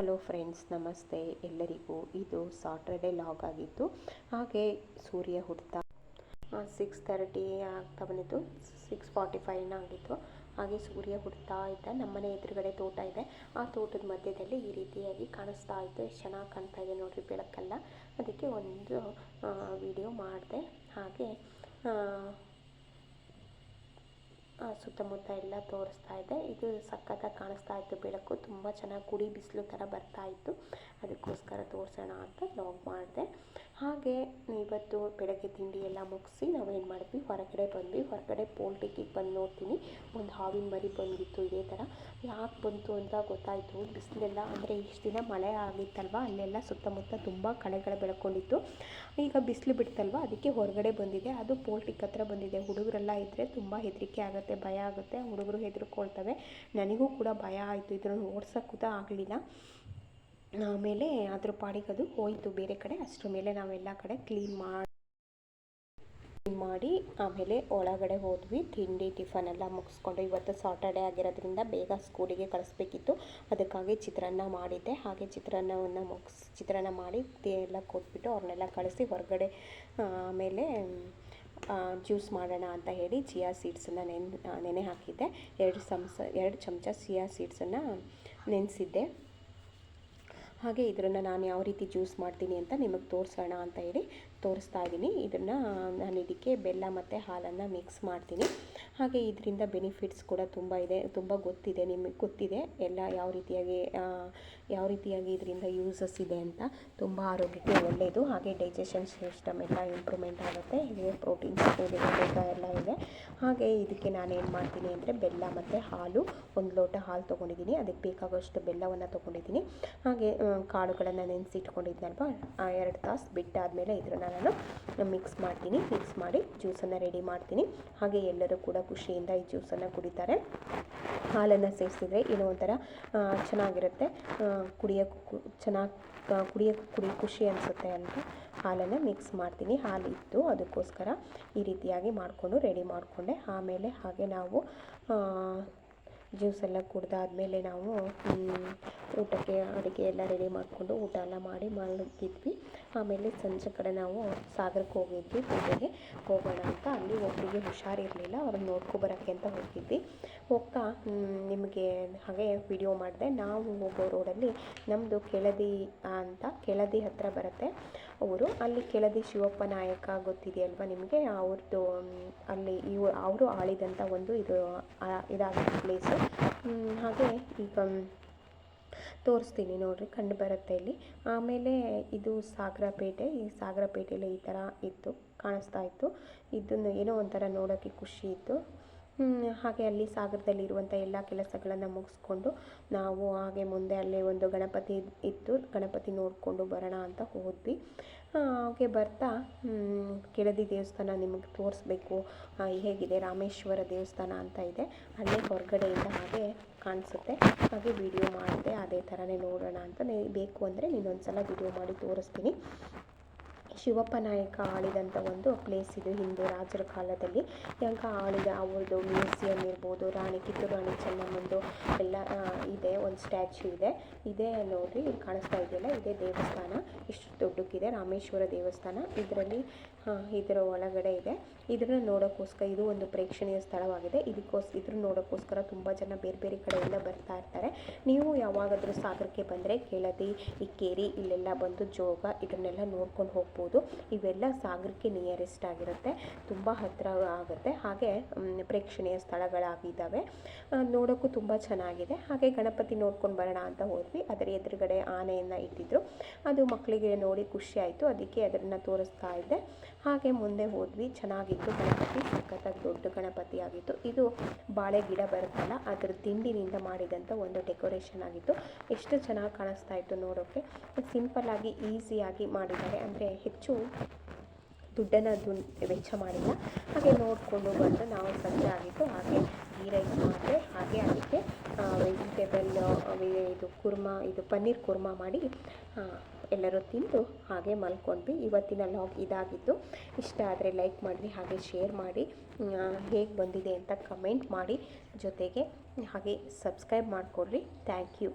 Hello friends ನಮಸ್ತೆ. ಎಲ್ಲರಿಗೂ ಇದು ಸಾಟರ್ಡೆ ಲಾಗ್ ಆಗಿತ್ತು ಹಾಗೆ ಸೂರ್ಯ ಹುಡ್ತಾ ಸಿಕ್ಸ್ ತರ್ಟಿ ಆಗ್ತಾ ಬಂದಿತ್ತು ಸಿಕ್ಸ್ ಫಾರ್ಟಿ ಫೈವ್ನ ಆಗಿತ್ತು. ಹಾಗೆ ಸೂರ್ಯ ಹುಡ್ತಾ ಇದ್ದ ನಮ್ಮನೆ ಎದುರುಗಡೆ ತೋಟ ಇದೆ. ಆ ತೋಟದ ಮಧ್ಯದಲ್ಲಿ ಈ ರೀತಿಯಾಗಿ ಕಾಣಿಸ್ತಾ ಇತ್ತು. ಎಷ್ಟು ಚೆನ್ನಾಗಿ ಕಾಣ್ತಾ ಇದೆ ನೋಡಿರಿ ಬೆಳಕಲ್ಲ. ಅದಕ್ಕೆ ಒಂದು ವಿಡಿಯೋ ಮಾಡಿದೆ. ಹಾಗೆ ಸುತ್ತಮುತ್ತ ಎಲ್ಲ ತೋರಿಸ್ತಾ ಇದೆ. ಇದು ಸಖತ್ತಾಗಿ ಕಾಣಿಸ್ತಾ ಇತ್ತು. ಬೆಳಕು ತುಂಬ ಚೆನ್ನಾಗಿ ಕುಡಿ ಬಿಸಿಲು ಥರ ಬರ್ತಾ ಇತ್ತು. ಅದಕ್ಕೋಸ್ಕರ ತೋರಿಸೋಣ ಅಂತ ಲಾಗ್ ಮಾಡಿದೆ. ಹಾಗೆ ಇವತ್ತು ಬೆಳಗ್ಗೆ ತಿಂಡಿ ಎಲ್ಲ ಮುಗಿಸಿ ನಾವೇನು ಮಾಡಿದ್ವಿ ಹೊರಗಡೆ ಬಂದ್ವಿ. ಹೊರಗಡೆ ಪೋಲ್ಟಿಕ್ಕಿಗೆ ಬಂದು ನೋಡ್ತೀನಿ. ಒಂದು ಹಾವಿನ ಮರಿ ಬಂದಿತ್ತು ಇದೇ ಥರ ಯಾಕೆ ಬಂತು ಅಂತ ಗೊತ್ತಾಯಿತು. ಬಿಸಿಲೆಲ್ಲ ಅಂದರೆ ಇಷ್ಟು ದಿನ ಮಳೆ ಆಗಿತ್ತಲ್ವ? ಅಲ್ಲೆಲ್ಲ ಸುತ್ತಮುತ್ತ ತುಂಬ ಕಳೆಗಳು ಬೆಳ್ಕೊಂಡಿತ್ತು. ಈಗ ಬಿಸಿಲು ಬಿಡ್ತಲ್ವ? ಅದಕ್ಕೆ ಹೊರಗಡೆ ಬಂದಿದೆ. ಅದು ಪೋಲ್ಟಿಕ್ ಹತ್ರ ಬಂದಿದೆ. ಹುಡುಗರೆಲ್ಲ ಇದ್ದರೆ ತುಂಬ ಹೆದರಿಕೆ ಆಗುತ್ತೆ, ಭಯ ಆಗುತ್ತೆ. ಹುಡುಗರು ಹೆದರ್ಕೊಳ್ತವೆ. ನನಗೂ ಕೂಡ ಭಯ ಆಯಿತು. ಇದನ್ನು ಓಡ್ಸೋಕ್ಕೂ ಆಗಲಿಲ್ಲ. ಆಮೇಲೆ ಅದ್ರ ಪಾಡಿಗೆ ಅದು ಹೋಯಿತು ಬೇರೆ ಕಡೆ. ಅಷ್ಟರ ಮೇಲೆ ನಾವೆಲ್ಲ ಕಡೆ ಕ್ಲೀನ್ ಮಾಡಿ ಮಾಡಿ ಆಮೇಲೆ ಒಳಗಡೆ ಹೋದ್ವಿ. ತಿಂಡಿ ಟಿಫನ್ ಎಲ್ಲ ಮುಗಿಸ್ಕೊಂಡು ಇವತ್ತು ಸಾಟರ್ಡೆ ಆಗಿರೋದ್ರಿಂದ ಬೇಗ ಸ್ಕೂಲಿಗೆ ಕಳಿಸ್ಬೇಕಿತ್ತು. ಅದಕ್ಕಾಗಿ ಚಿತ್ರಾನ್ನ ಮಾಡಿದ್ದೆ. ಹಾಗೆ ಚಿತ್ರಾನ್ನವನ್ನು ಮುಗಿಸ್, ಚಿತ್ರಾನ್ನ ಮಾಡಿ ಎಲ್ಲ ಕೊಟ್ಬಿಟ್ಟು ಅವ್ರನ್ನೆಲ್ಲ ಕಳಿಸಿ ಹೊರಗಡೆ ಆಮೇಲೆ ಜ್ಯೂಸ್ ಮಾಡೋಣ ಅಂತ ಹೇಳಿ ಚಿಯಾ ಸೀಡ್ಸನ್ನು ನೆನ್, ನೆನೆ ಹಾಕಿದ್ದೆ. ಎರಡು ಚಮಚ ಎರಡು ಚಮಚ ಚಿಯಾ ಸೀಡ್ಸನ್ನು ನೆನೆಸಿದ್ದೆ. ಹಾಗೆ ಇದನ್ನು ನಾನು ಯಾವ ರೀತಿ ಜ್ಯೂಸ್ ಮಾಡ್ತೀನಿ ಅಂತ ನಿಮಗೆ ತೋರಿಸೋಣ ಅಂತ ಹೇಳಿ ತೋರಿಸ್ತಾ ಇದ್ದೀನಿ. ಇದನ್ನು ನಾನು ಇದಕ್ಕೆ ಬೆಲ್ಲ ಮತ್ತು ಹಾಲನ್ನು ಮಿಕ್ಸ್ ಮಾಡ್ತೀನಿ. ಹಾಗೆ ಇದರಿಂದ ಬೆನಿಫಿಟ್ಸ್ ಕೂಡ ತುಂಬ ಇದೆ, ತುಂಬ ಗೊತ್ತಿದೆ ನಿಮಗೆ, ಗೊತ್ತಿದೆ ಎಲ್ಲ ಯಾವ ರೀತಿಯಾಗಿ ಯಾವ ರೀತಿಯಾಗಿ ಇದರಿಂದ ಯೂಸಸ್ ಇದೆ ಅಂತ. ತುಂಬ ಆರೋಗ್ಯಕ್ಕೆ ಒಳ್ಳೆಯದು ಹಾಗೆ ಡೈಜೆಷನ್ ಸಿಸ್ಟಮ್ ಎಲ್ಲ ಇಂಪ್ರೂವ್ಮೆಂಟ್ ಆಗುತ್ತೆ. ಹೀಗೆ ಪ್ರೋಟೀನ್ಸ್ ಎಲ್ಲ ಹಾಗೆ ಇದಕ್ಕೆ ನಾನು ಏನು ಮಾಡ್ತೀನಿ ಅಂದರೆ ಬೆಲ್ಲ ಮತ್ತು ಹಾಲು, ಒಂದು ಲೋಟ ಹಾಲು ತೊಗೊಂಡಿದ್ದೀನಿ. ಅದಕ್ಕೆ ಬೇಕಾಗೋಷ್ಟು ಬೆಲ್ಲವನ್ನು ತೊಗೊಂಡಿದ್ದೀನಿ. ಹಾಗೆ ಕಾಳುಗಳನ್ನು ನೆನೆಸಿಟ್ಕೊಂಡಿದ್ನಲ್ವ? ಎರಡು ತಾಸು ಬಿಟ್ಟಾದಮೇಲೆ ಇದನ್ನು ನಾನು ಮಿಕ್ಸ್ ಮಾಡ್ತೀನಿ. ಮಿಕ್ಸ್ ಮಾಡಿ ಜ್ಯೂಸನ್ನು ರೆಡಿ ಮಾಡ್ತೀನಿ. ಹಾಗೆ ಎಲ್ಲರೂ ಕೂಡ ಖುಷಿಯಿಂದ ಈ ಜ್ಯೂಸನ್ನು ಕುಡಿತಾರೆ. ಹಾಲನ್ನು ಸೇರಿಸಿದ್ರೆ ಏನೋ ಒಂಥರ ಚೆನ್ನಾಗಿರುತ್ತೆ. ಕುಡಿಯೋಕ್ಕೂ ಚೆನ್ನಾಗಿ ಕುಡಿಯೋಕ್ಕೂ ಕುಡಿ, ಖುಷಿ ಅನಿಸುತ್ತೆ ಅಂತ. ಹಾಲನ್ನು ಮಿಕ್ಸ್ ಮಾಡ್ತೀನಿ. ಹಾಲು ಇತ್ತು ಅದಕ್ಕೋಸ್ಕರ ಈ ರೀತಿಯಾಗಿ ಮಾಡಿಕೊಂಡು ರೆಡಿ ಮಾಡಿಕೊಂಡೆ. ಆಮೇಲೆ ಹಾಗೆ ನಾವು ಜ್ಯೂಸೆಲ್ಲ ಕುಡ್ದಾದಮೇಲೆ ನಾವು ಊಟಕ್ಕೆ ಅಡುಗೆ ಎಲ್ಲ ರೆಡಿ ಮಾಡಿಕೊಂಡು ಊಟ ಎಲ್ಲ ಮಾಡಿ ಮಲಗಿದ್ವಿ. ಆಮೇಲೆ ಸಂಜೆ ಕಡೆ ನಾವು ಸಾಗರಕ್ಕೆ ಹೋಗಿದ್ವಿ. ಪೂಜೆಗೆ ಹೋಗೋಣ ಅಂತ. ಅಲ್ಲಿ ಒಬ್ಬರಿಗೆ ಹುಷಾರಿರಲಿಲ್ಲ. ಅವ್ರನ್ನ ನೋಡ್ಕೊಬರೋಕ್ಕೆ ಅಂತ ಹೋಗಿದ್ವಿ. ಹೋಗ್ತಾ ನಿಮಗೆ ಹಾಗೆ ವಿಡಿಯೋ ಮಾಡಿದೆ. ನಾವು ಹೋಗೋ ರೋಡಲ್ಲಿ ನಮ್ಮದು ಕೆಳದಿ ಅಂತ, ಕೆಳದಿ ಹತ್ತಿರ ಬರುತ್ತೆ. ಅವರು ಅಲ್ಲಿ ಕೆಳದಿ ಶಿವಪ್ಪ ನಾಯಕ ಗೊತ್ತಿದೆಯಲ್ವ ನಿಮಗೆ? ಅವ್ರದ್ದು ಅಲ್ಲಿ ಇವು ಅವರು ಆಳಿದಂಥ ಒಂದು ಇದು ಇದಾದ ಪ್ಲೇಸು ಹಾಗೆ ಈಗ ತೋರಿಸ್ತೀನಿ ನೋಡಿರಿ, ಕಂಡು ಬರುತ್ತೆ ಇಲ್ಲಿ. ಆಮೇಲೆ ಇದು ಸಾಗರಪೇಟೆ. ಈ ಸಾಗರಪೇಟೆಯಲ್ಲಿ ಈ ಥರ ಇತ್ತು, ಕಾಣಿಸ್ತಾ ಇತ್ತು. ಇದನ್ನು ಏನೋ ಒಂಥರ ನೋಡೋಕ್ಕೆ ಖುಷಿ ಇತ್ತು. ಹಾಗೆ ಅಲ್ಲಿ ಸಾಗರದಲ್ಲಿರುವಂಥ ಎಲ್ಲ ಕೆಲಸಗಳನ್ನು ಮುಗಿಸ್ಕೊಂಡು ನಾವು ಹಾಗೆ ಮುಂದೆ ಅಲ್ಲಿ ಒಂದು ಗಣಪತಿ ಇತ್ತು. ಗಣಪತಿ ನೋಡಿಕೊಂಡು ಬರೋಣ ಅಂತ ಹೋದ್ವಿ. ಹಾಗೆ ಬರ್ತಾ ಕೆಳದಿ ದೇವಸ್ಥಾನ ನಿಮಗೆ ತೋರಿಸ್ಬೇಕು. ಹೇಗಿದೆ ರಾಮೇಶ್ವರ ದೇವಸ್ಥಾನ ಅಂತ ಇದೆ. ಅಲ್ಲೇ ಹೊರಗಡೆಯಿಂದ ಹಾಗೆ ಕಾಣಿಸುತ್ತೆ. ಹಾಗೆ ವಿಡಿಯೋ ಮಾಡಿದೆ ಅದೇ ಥರನೇ ನೋಡೋಣ ಅಂತ ಬೇಕು ಅಂದರೆ ನೀನೊಂದು ಸಲ ವಿಡಿಯೋ ಮಾಡಿ ತೋರಿಸ್ತೀನಿ. ಶಿವಪ್ಪ ನಾಯಕ ಆಳಿದಂಥ ಒಂದು ಪ್ಲೇಸ್ ಇದು ಹಿಂದೆ ರಾಜರ ಕಾಲದಲ್ಲಿ. ಯಾಕ ಆಳಿದ ಅವ್ರದ್ದು ಮ್ಯೂಸಿಯಂ ಇರ್ಬೋದು, ರಾಣಿ ಕಿತ್ತೂರು ರಾಣಿ ಚೆನ್ನಮ್ಮಂದು ಎಲ್ಲ ಇದೆ, ಒಂದು ಸ್ಟ್ಯಾಚ್ಯೂ ಇದೆ. ಇದೆ ನೋಡ್ರಿ ಇಲ್ಲಿ ಕಾಣಿಸ್ತಾ ಇದೆಯಲ್ಲ, ಇದೇ ದೇವಸ್ಥಾನ. ಇಷ್ಟು ದೊಡ್ಡಕ್ಕಿದೆ, ರಾಮೇಶ್ವರ ದೇವಸ್ಥಾನ. ಇದರಲ್ಲಿ ಇದರ ಒಳಗಡೆ ಇದೆ. ಇದನ್ನು ನೋಡೋಕ್ಕೋಸ್ಕರ ಇದು ಒಂದು ಪ್ರೇಕ್ಷಣೀಯ ಸ್ಥಳವಾಗಿದೆ. ಇದಕ್ಕೋಸ್, ಇದ್ರ ನೋಡೋಕ್ಕೋಸ್ಕರ ತುಂಬ ಜನ ಬೇರೆ ಬೇರೆ ಕಡೆಯಿಂದ ಬರ್ತಾ ಇರ್ತಾರೆ. ನೀವು ಯಾವಾಗಾದರೂ ಸಾಗರಕ್ಕೆ ಬಂದರೆ, ಕೆಳದಿ, ಇಕ್ಕೇರಿ, ಇಲ್ಲೆಲ್ಲ ಬಂದು ಜೋಗ, ಇದನ್ನೆಲ್ಲ ನೋಡ್ಕೊಂಡು ಹೋಗ್ಬೋದು. ಇವೆಲ್ಲ ಸಾಗರಕ್ಕೆ ನಿಯರೆಸ್ಟ್ ಆಗಿರುತ್ತೆ. ತುಂಬ ಹತ್ತಿರ ಆಗುತ್ತೆ. ಹಾಗೆ ಪ್ರೇಕ್ಷಣೀಯ ಸ್ಥಳಗಳಾಗಿದ್ದಾವೆ. ನೋಡೋಕ್ಕೂ ತುಂಬ ಚೆನ್ನಾಗಿದೆ. ಹಾಗೆ ಗಣಪತಿ ನೋಡ್ಕೊಂಡು ಬರೋಣ ಅಂತ ಹೋದ್ವಿ. ಅದರ ಎದುರುಗಡೆ ಆನೆಯನ್ನು ಇಟ್ಟಿದ್ರು. ಅದು ಮಕ್ಕಳಿಗೆ ನೋಡಿ ಖುಷಿ ಆಯಿತು. ಅದಕ್ಕೆ ಅದನ್ನು ತೋರಿಸ್ತಾ ಇದ್ದೆ. ಹಾಗೆ ಮುಂದೆ ಹೋದ್ವಿ. ಚೆನ್ನಾಗಿತ್ತು ಗಣಪತಿ. ಸಖತ್ತಾಗಿ ದೊಡ್ಡ ಗಣಪತಿ ಆಗಿತ್ತು. ಇದು ಬಾಳೆ ಗಿಡ ಬರುತ್ತಲ್ಲ, ಅದರ ದಿಂಡಿನಿಂದ ಮಾಡಿದಂಥ ಒಂದು ಡೆಕೋರೇಷನ್ ಆಗಿತ್ತು. ಎಷ್ಟು ಚೆನ್ನಾಗಿ ಕಾಣಿಸ್ತಾ ಇತ್ತು ನೋಡೋಕ್ಕೆ. ಸಿಂಪಲ್ಲಾಗಿ ಈಸಿಯಾಗಿ ಮಾಡಿದ್ದಾರೆ. ಅಂದರೆ ಹೆಚ್ಚು ದುಡ್ಡನ್ನು ದು ವೆಚ್ಚ ಮಾಡಿಲ್ಲ. ಹಾಗೆ ನೋಡಿಕೊಂಡು ಬಂದು ನಾವು ಸಂಜೆ ಆಗಿತ್ತು. ಹಾಗೆ ಈ ರೈಸ್ ಮಾಡಿದೆ. ಹಾಗೆ ಅದಕ್ಕೆ ವೆಜಿಟೇಬಲ್ ಇದು ಕುರ್ಮಾ, ಇದು ಪನ್ನೀರ್ ಕುರ್ಮಾ ಮಾಡಿ ಎಲ್ಲರೂ ತಿಂದು ಹಾಗೆ ಮಲ್ಕೊಂಡ್ವಿ. ಇವತ್ತಿನ ಲಾಗ್ ಇದಾಗಿತ್ತು. ಇಷ್ಟ ಆದರೆ ಲೈಕ್ ಮಾಡಿರಿ ಹಾಗೆ ಶೇರ್ ಮಾಡಿ ಹೇಗೆ ಬಂದಿದೆ ಅಂತ ಕಮೆಂಟ್ ಮಾಡಿ. ಜೊತೆಗೆ ಹಾಗೆ ಸಬ್ಸ್ಕ್ರೈಬ್ ಮಾಡಿಕೊಡ್ರಿ ಥ್ಯಾಂಕ್ ಯು.